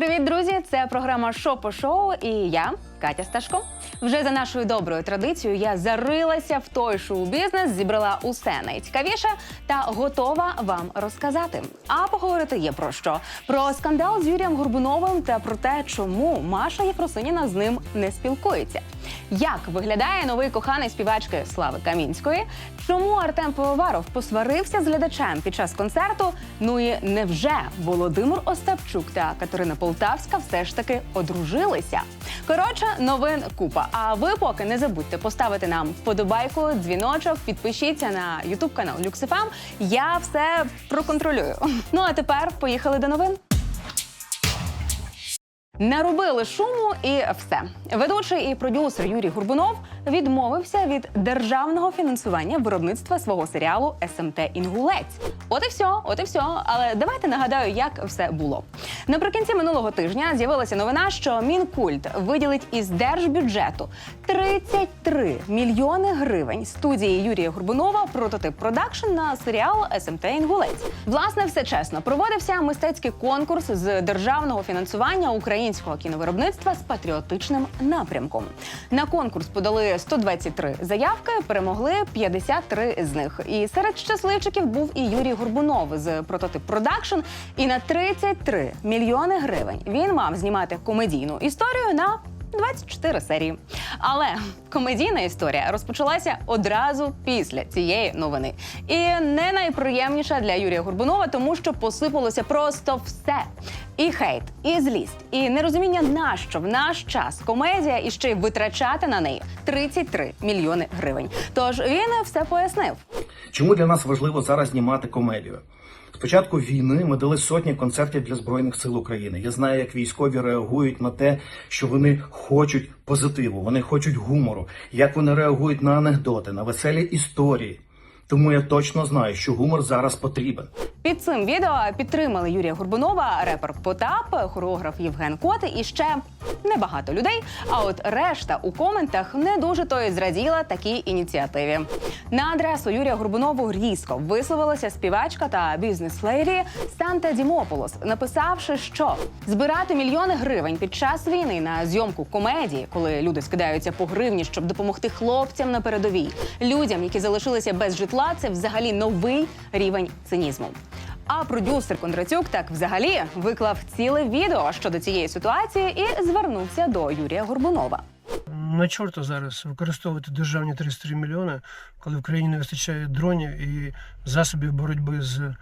Привіт, друзі! Це програма «Шо по шоу і я, Катя Сташко. Вже за нашою доброю традицією я зарилася в той шоу-бізнес, зібрала усе найцікавіше та готова вам розказати. А поговорити є про що: про скандал з Юрієм Горбуновим та про те, чому Маша Єфросиніна з ним не спілкується. Як виглядає новий коханий співачки Слави Камінської? Чому Артем Пивоваров посварився з глядачем під час концерту? Ну і невже Володимир Остапчук та Катерина Полтавська все ж таки одружилися? Коротше, новин купа. А ви поки не забудьте поставити нам вподобайку, дзвіночок, підпишіться на Ютуб канал Люксифам. Я все проконтролюю. Ну а тепер поїхали до новин. Наробили шуму і все. Ведучий і продюсер Юрій Гурбунов відмовився від державного фінансування виробництва свого серіалу СМТ Інгулець. От і все, от і все. Але давайте нагадаю, як все було. Наприкінці минулого тижня з'явилася новина, що Мінкульт виділить із держбюджету 33 мільйони гривень студії Юрія Горбунова прототип продакшн на серіал СМТ Інгулець. Власне, все чесно проводився мистецький конкурс з державного фінансування українського кіновиробництва з патріотичним напрямком. На конкурс подали 123 заявки, перемогли 53 з них. І серед щасливчиків був і Юрій Горбунов з прототип продакшн. І на 33 мільйони гривень він мав знімати комедійну історію на 24 серії. Але комедійна історія розпочалася одразу після цієї новини. І не найприємніша для Юрія Горбунова, тому що посипалося просто все. І хейт, і злість, і нерозуміння, нащо в наш час комедія і ще й витрачати на неї 33 мільйони гривень. Тож він все пояснив. Чому для нас важливо зараз знімати комедію? З початку війни ми дали сотні концертів для збройних сил України. Я знаю, як військові реагують на те, що вони хочуть позитиву, вони хочуть гумору, як вони реагують на анекдоти, на веселі історії. Тому я точно знаю, що гумор зараз потрібен. Під цим відео підтримали Юрія Горбунова, репер Потап, хореограф Євген Коти і ще небагато людей. А от решта у коментах не дуже то й зраділа такій ініціативі. На адресу Юрія Горбунову різко висловилася співачка та бізнес-леді Санта Дімополос, написавши, що збирати мільйони гривень під час війни на зйомку комедії, коли люди скидаються по гривні, щоб допомогти хлопцям на передовій, людям, які залишилися без житла, це взагалі новий рівень цинізму. А продюсер Кондратюк так взагалі виклав ціле відео щодо цієї ситуації і звернувся до Юрія Горбунова. На чорта зараз використовувати державні 33 мільйони, коли в країні не вистачає дронів і засобів боротьби з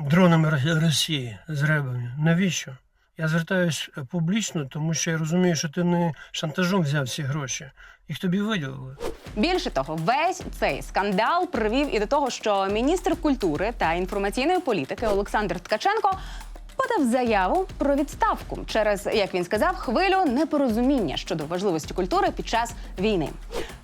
дронами Росії, з ребами. Навіщо? Я звертаюсь публічно, тому що я розумію, що ти не шантажом взяв ці гроші. Їх тобі виділили. Більше того, весь цей скандал привів і до того, що міністр культури та інформаційної політики Олександр Ткаченко подав заяву про відставку через, як він сказав, хвилю непорозуміння щодо важливості культури під час війни.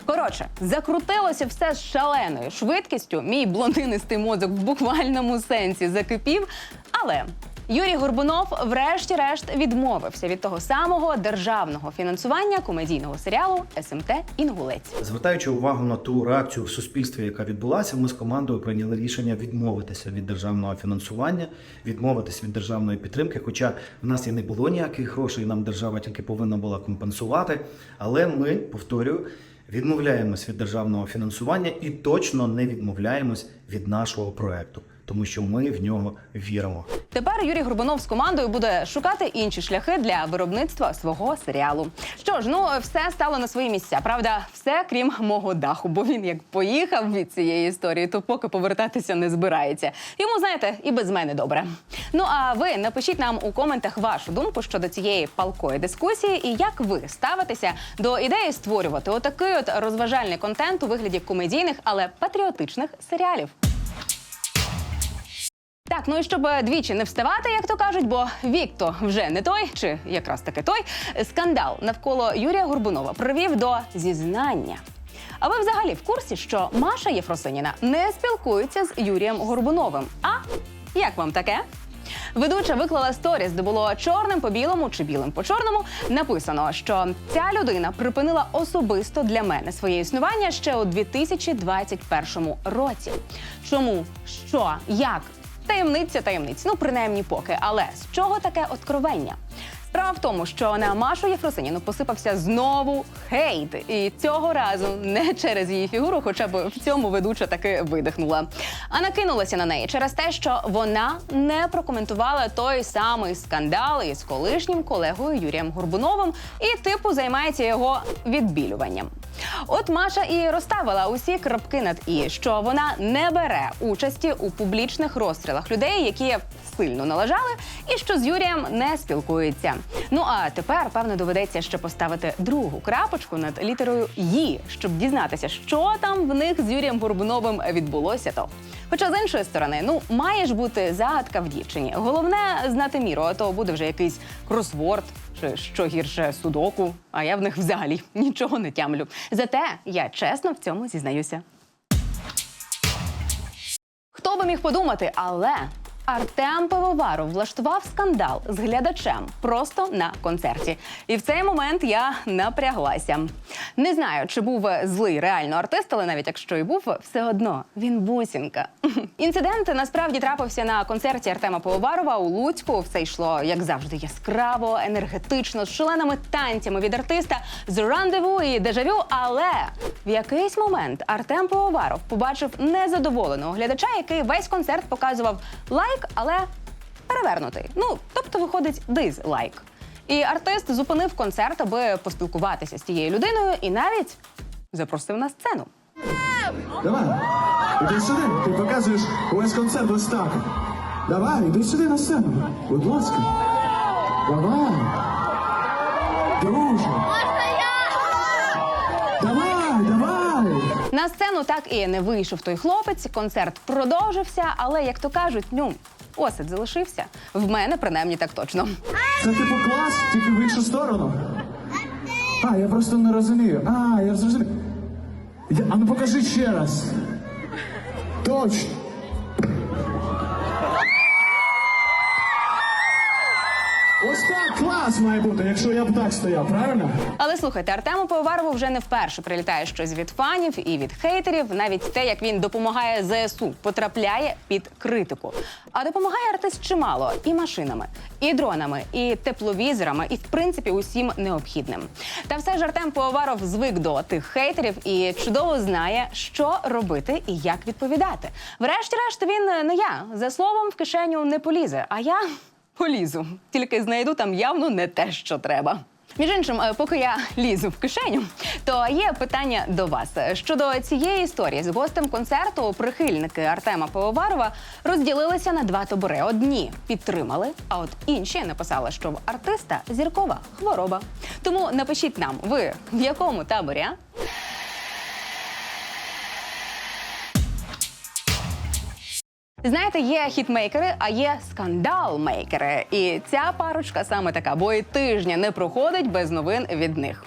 Коротше, закрутилося все з шаленою швидкістю. Мій блондинистий мозок в буквальному сенсі закипів. Але Юрій Горбунов, врешті-решт, відмовився від того самого державного фінансування комедійного серіалу СМТ Інгулець. Звертаючи увагу на ту реакцію в суспільстві, яка відбулася, ми з командою прийняли рішення відмовитися від державного фінансування, відмовитися від державної підтримки. Хоча в нас і не було ніяких грошей, нам держава тільки повинна була компенсувати. Але ми, повторюю, відмовляємось від державного фінансування і точно не відмовляємось від нашого проекту, тому що ми в нього віримо. Тепер Юрій Горбунов з командою буде шукати інші шляхи для виробництва свого серіалу. Що ж, ну все стало на свої місця. Правда, все крім мого даху, бо він як поїхав від цієї історії, то поки повертатися не збирається. Йому знаєте, і без мене добре. Ну а ви напишіть нам у коментах вашу думку щодо цієї палкої дискусії, і як ви ставитеся до ідеї створювати отакий от розважальний контент у вигляді комедійних, але патріотичних серіалів. Так, ну і щоб двічі не вставати, як то кажуть, бо вік то вже не той, чи якраз таки той. Скандал навколо Юрія Горбунова привів до зізнання. А ви взагалі в курсі, що Маша Єфросиніна не спілкується з Юрієм Горбуновим? А як вам таке? Ведуча виклала сторіс, де було чорним по білому чи білим по чорному. Написано, що ця людина припинила особисто для мене своє існування ще у 2021 році. Чому, що, як таємниця таємниць. Ну, принаймні поки. Але з чого таке откровення? Справа в тому, що на Машу Єфросиніну посипався знову хейт, і цього разу не через її фігуру, хоча б в цьому ведуча таки видихнула. А накинулася на неї через те, що вона не прокоментувала той самий скандал із колишнім колегою Юрієм Горбуновим і типу займається його відбілюванням. От Маша і розставила усі крапки над і, що вона не бере участі у публічних розстрілах людей, які сильно налажали, і що з Юрієм не спілкується. Ну а тепер певно доведеться ще поставити другу крапочку над літерою «Ї», щоб дізнатися, що там в них з Юрієм Горбуновим відбулося. То хоча з іншої сторони, ну має ж бути загадка в дівчині. Головне знати міру, а то буде вже якийсь кросворд. Чи що гірше судоку, а я в них взагалі нічого не тямлю. Зате я чесно в цьому зізнаюся. Хто би міг подумати, але Артем Пивоваров влаштував скандал з глядачем просто на концерті. І в цей момент я напряглася. Не знаю, чи був злий реально артист, але навіть якщо і був, все одно він бусінка. Інцидент насправді трапився на концерті Артема Пивоварова у Луцьку. Все йшло, як завжди, яскраво, енергетично, з шаленими танцями від артиста з рандеву і дежавю. Але в якийсь момент Артем Пивоваров побачив незадоволеного глядача, який весь концерт показував лайк, але перевернутий. Ну, тобто, виходить дизлайк. І артист зупинив концерт, аби поспілкуватися з тією людиною, і навіть запросив на сцену. Давай, іди сюди, ти показуєш увесь концерт ось так. Давай, іди сюди на сцену. Будь ласка. Давай. Друже. На сцену так і не вийшов той хлопець. Концерт продовжився, але як то кажуть, ну осад залишився. В мене принаймні так точно. Це типу клас, тільки в іншу сторону. А, я просто не розумію. А, я зрозумів. Я- А ну покажи ще раз. Точно. Так має бути, якщо я б так стояв, правильно? Але слухайте, Артему Пивоварову вже не вперше прилітає щось від фанів і від хейтерів. Навіть те, як він допомагає ЗСУ, потрапляє під критику. А допомагає артист чимало і машинами, і дронами, і тепловізорами, і в принципі усім необхідним. Та все ж Артем Пивоваров звик до тих хейтерів і чудово знає, що робити і як відповідати. Врешті-решт, він не я за словом в кишеню не полізе. А я полізу, тільки знайду там явно не те, що треба. Між іншим, е, поки я лізу в кишеню, то є питання до вас щодо цієї історії з гостем концерту. Прихильники Артема Пивоварова розділилися на два табори. Одні підтримали, а от інші написали, що в артиста зіркова хвороба. Тому напишіть нам, ви в якому таборі? а? Знаєте, є хітмейкери, а є скандалмейкери. І ця парочка саме така, бо і тижня не проходить без новин від них.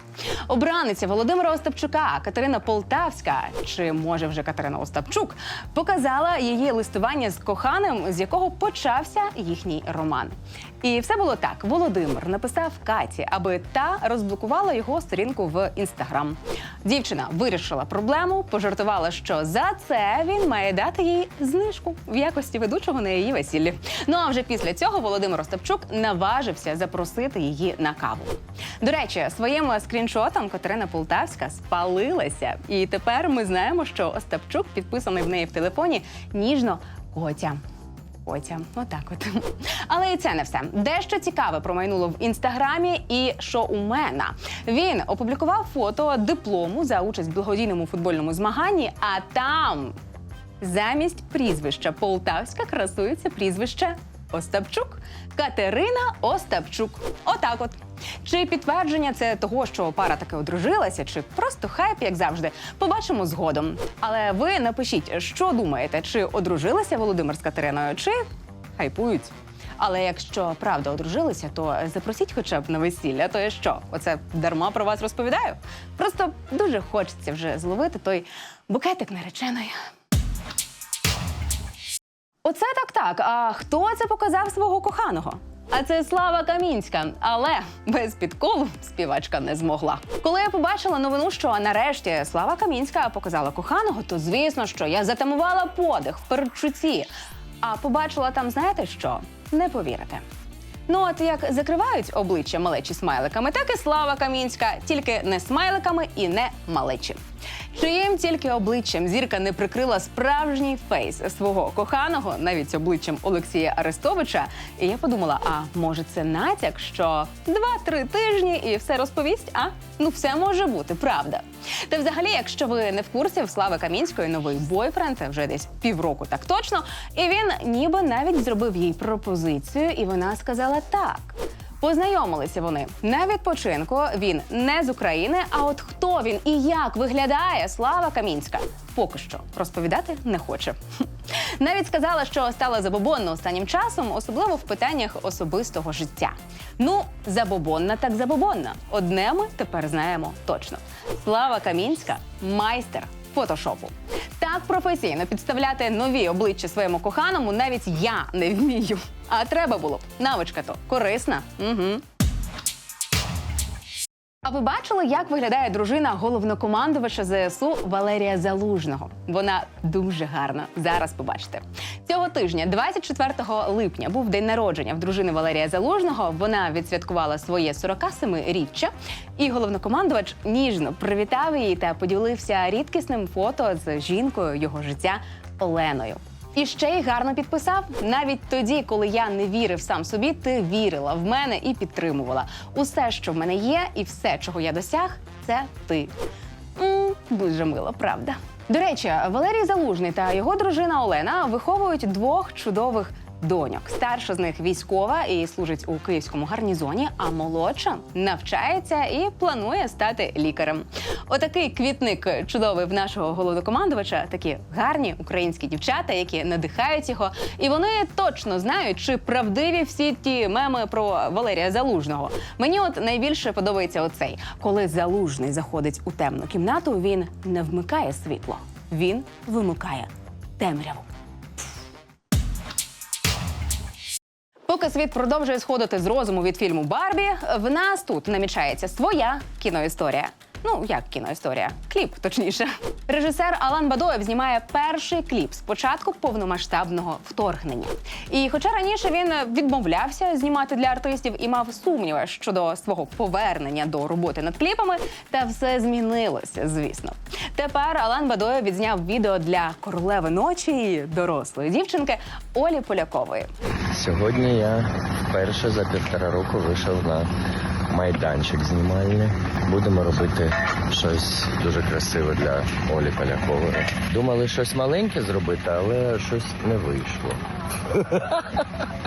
Обраниця Володимира Остапчука Катерина Полтавська, чи може вже Катерина Остапчук, показала її листування з коханим, з якого почався їхній роман. І все було так. Володимир написав Каті, аби та розблокувала його сторінку в інстаграм. Дівчина вирішила проблему, пожартувала, що за це він має дати їй знижку в якості ведучого на її весіллі. Ну а вже після цього Володимир Остапчук наважився запросити її на каву. До речі, своїм скріншотом Катерина Полтавська спалилася, і тепер ми знаємо, що Остапчук підписаний в неї в телефоні ніжно Котя. Котя, отак от. Але і це не все. Дещо цікаве промайнуло в інстаграмі і шоумена. Він опублікував фото диплому за участь в благодійному футбольному змаганні, а там замість прізвища Полтавська красується прізвище Остапчук. Катерина Остапчук. Отак от. Чи підтвердження це того, що пара таки одружилася, чи просто хайп, як завжди, побачимо згодом. Але ви напишіть, що думаєте, чи одружилася Володимир з Катериною, чи хайпують. Але якщо правда одружилися, то запросіть хоча б на весілля. То я що? Оце дарма про вас розповідаю? Просто дуже хочеться вже зловити той букетик нареченої. Оце так так. А хто це показав свого коханого? А це Слава Камінська, але без підколу співачка не змогла. Коли я побачила новину, що нарешті Слава Камінська показала коханого, то звісно, що я затамувала подих в передчутті. А побачила там, знаєте що? Не повірите. Ну, от як закривають обличчя малечі смайликами, так і слава Камінська, тільки не смайликами і не малечі. Чиїм тільки обличчям зірка не прикрила справжній фейс свого коханого, навіть обличчям Олексія Арестовича. І я подумала: а може це натяк, що два-три тижні і все розповість? А ну все може бути, правда. Та взагалі, якщо ви не в курсі, в Слави Камінської новий бойфренд вже десь півроку, так точно. І він ніби навіть зробив їй пропозицію, і вона сказала так. Познайомилися вони на відпочинку. Він не з України. А от хто він і як виглядає Слава Камінська, поки що розповідати не хоче. Навіть сказала, що стала забобонна останнім часом, особливо в питаннях особистого життя. Ну, забобонна так забобонна. Одне ми тепер знаємо точно. Слава Камінська майстер фотошопу. Так професійно підставляти нові обличчя своєму коханому навіть я не вмію. А треба було б. Навичка то корисна. Угу. А ви бачили, як виглядає дружина головнокомандувача ЗСУ Валерія Залужного? Вона дуже гарна. Зараз побачите. Цього тижня, 24 липня, був день народження в дружини Валерія Залужного. Вона відсвяткувала своє 47-річчя, і головнокомандувач ніжно привітав її та поділився рідкісним фото з жінкою його життя Оленою. І ще й гарно підписав. Навіть тоді, коли я не вірив сам собі, ти вірила в мене і підтримувала. Усе, що в мене є, і все, чого я досяг, це ти. м дуже мило, правда. До речі, Валерій Залужний та його дружина Олена виховують двох чудових доньок. Старша з них військова і служить у київському гарнізоні, а молодша навчається і планує стати лікарем. Отакий квітник чудовий в нашого головнокомандувача. Такі гарні українські дівчата, які надихають його, і вони точно знають, чи правдиві всі ті меми про Валерія Залужного. Мені от найбільше подобається оцей, коли залужний заходить у темну кімнату, він не вмикає світло, він вимикає темряву. Поки світ продовжує сходити з розуму від фільму Барбі, в нас тут намічається своя кіноісторія. Ну, як кіноісторія? Кліп, точніше. Режисер Алан Бадоєв знімає перший кліп з початку повномасштабного вторгнення. І хоча раніше він відмовлявся знімати для артистів і мав сумніви щодо свого повернення до роботи над кліпами, та все змінилося, звісно. Тепер Алан Бадоєв відзняв відео для королеви ночі і дорослої дівчинки Олі Полякової. Сьогодні я вперше за півтора року вийшов на майданчик знімальний. Будемо робити щось дуже красиве для Олі Полякової. Думали щось маленьке зробити, але щось не вийшло.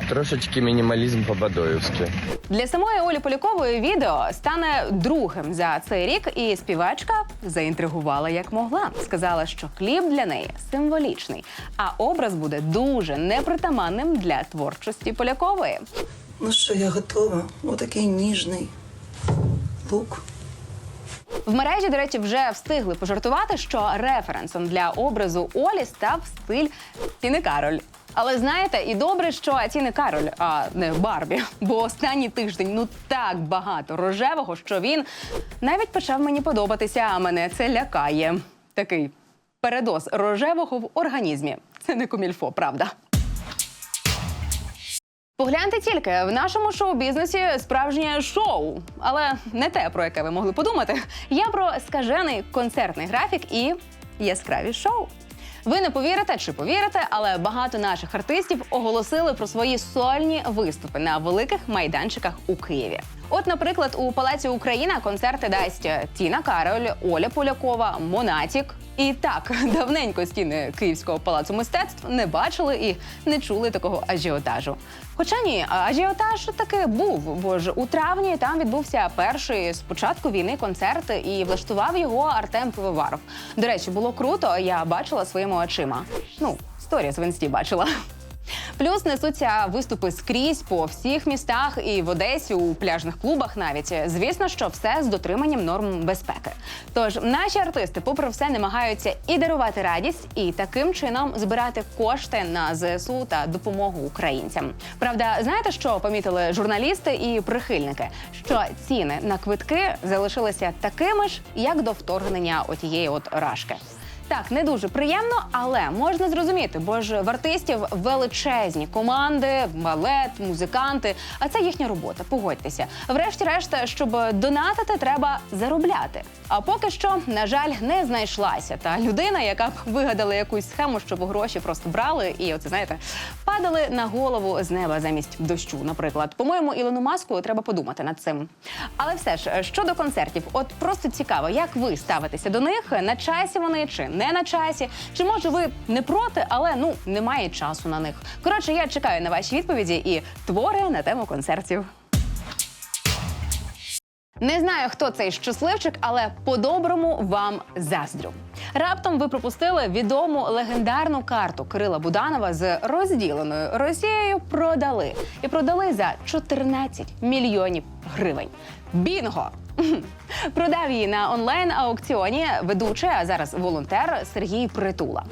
Трошечки мінімалізм по-бадоївськи. Для самої Олі Полякової відео стане другим за цей рік, і співачка заінтригувала як могла. Сказала, що кліп для неї символічний, а образ буде дуже непритаманним для творчості Полякової. Ну що, я готова. Отакий ніжний лук. В мережі, до речі, вже встигли пожартувати, що референсом для образу Олі став стиль Тіни Кароль. Але знаєте, і добре, що Тіни Кароль, а не Барбі, бо останній тиждень ну так багато рожевого, що він навіть почав мені подобатися, а мене це лякає. Такий передоз рожевого в організмі. Це не комільфо, правда. Погляньте тільки в нашому шоу-бізнесі справжнє шоу, але не те, про яке ви могли подумати. Я про скажений концертний графік і яскраві шоу. Ви не повірите чи повірите, але багато наших артистів оголосили про свої сольні виступи на великих майданчиках у Києві. От, наприклад, у Палаці Україна концерти дасть Тіна Кароль, Оля Полякова, Монатік. І так давненько стіни Київського палацу мистецтв не бачили і не чули такого ажіотажу. Хоча ні, ажіотаж таки був, бо ж у травні там відбувся перший з початку війни концерт і влаштував його Артем Пивоваров. До речі, було круто. Я бачила своїми очима. Ну, сторіс в інсті бачила. Плюс несуться виступи скрізь по всіх містах і в Одесі у пляжних клубах. Навіть звісно, що все з дотриманням норм безпеки. Тож наші артисти, попри все, намагаються і дарувати радість, і таким чином збирати кошти на ЗСУ та допомогу українцям. Правда, знаєте, що помітили журналісти і прихильники? Що ціни на квитки залишилися такими ж, як до вторгнення отієї от рашки. Так, не дуже приємно, але можна зрозуміти, бо ж в артистів величезні команди, балет, музиканти. А це їхня робота. Погодьтеся. Врешті-решт, щоб донатити, треба заробляти. А поки що, на жаль, не знайшлася та людина, яка б вигадала якусь схему, щоб гроші просто брали і, оце знаєте, падали на голову з неба замість дощу. Наприклад, по-моєму, Ілону Маску треба подумати над цим. Але все ж щодо концертів, от просто цікаво, як ви ставитеся до них на часі вони чи не на часі? Чи може ви не проти, але ну немає часу на них? Коротше, я чекаю на ваші відповіді і твори на тему концертів. Не знаю, хто цей щасливчик, але по-доброму вам заздрю. Раптом ви пропустили відому легендарну карту Кирила Буданова з розділеною Росією. Продали і продали за 14 мільйонів гривень. Бінго! Продав її на онлайн аукціоні ведучий, а зараз волонтер Сергій Притула.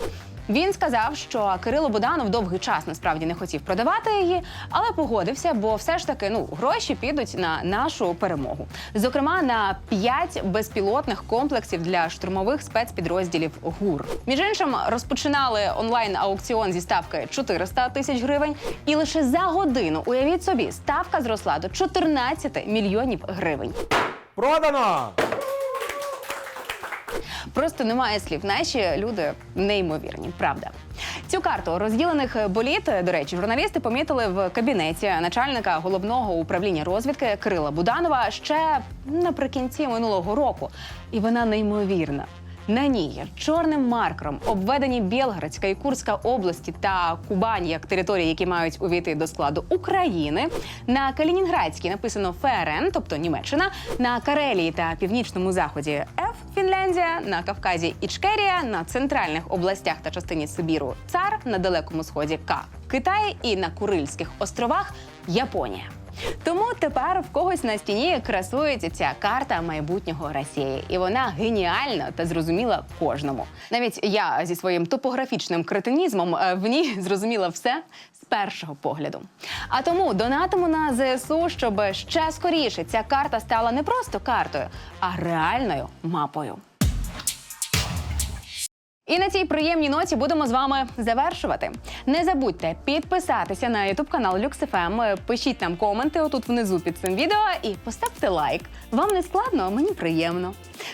Він сказав, що Кирило Буданов довгий час насправді не хотів продавати її, але погодився, бо все ж таки ну гроші підуть на нашу перемогу. Зокрема, на 5 безпілотних комплексів для штурмових спецпідрозділів ГУР. Між іншим, розпочинали онлайн аукціон зі ставки 400 тисяч гривень, і лише за годину, уявіть собі, ставка зросла до 14 мільйонів гривень. Продано! Просто немає слів. Наші люди неймовірні, правда. Цю карту розділених боліт, до речі, журналісти помітили в кабінеті начальника головного управління розвідки Кирила Буданова ще наприкінці минулого року. І вона неймовірна. На ній чорним маркером обведені Білградська і Курська області та Кубань як території, які мають увійти до складу України. На Калінінградській написано ФРН, тобто Німеччина, на Карелії та північному заході Ф Фінляндія, на Кавказі Ічкерія, на центральних областях та частині Сибіру Цар, на далекому сході К Китай. І на Курильських островах Японія. Тому тепер в когось на стіні красується ця карта майбутнього Росії, і вона геніальна та зрозуміла кожному. Навіть я зі своїм топографічним кретинізмом е, в ній зрозуміла все з першого погляду. А тому донатимо на ЗСУ, щоб ще скоріше ця карта стала не просто картою, а реальною мапою. І на цій приємній ноті будемо з вами завершувати. Не забудьте підписатися на youtube канал LuxFM, пишіть нам коменти отут внизу під цим відео і поставте лайк. Вам не складно, а мені приємно.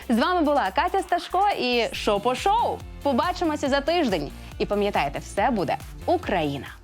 З вами була Катя Сташко і Шо по шоу. Побачимося за тиждень. І пам'ятайте, все буде Україна!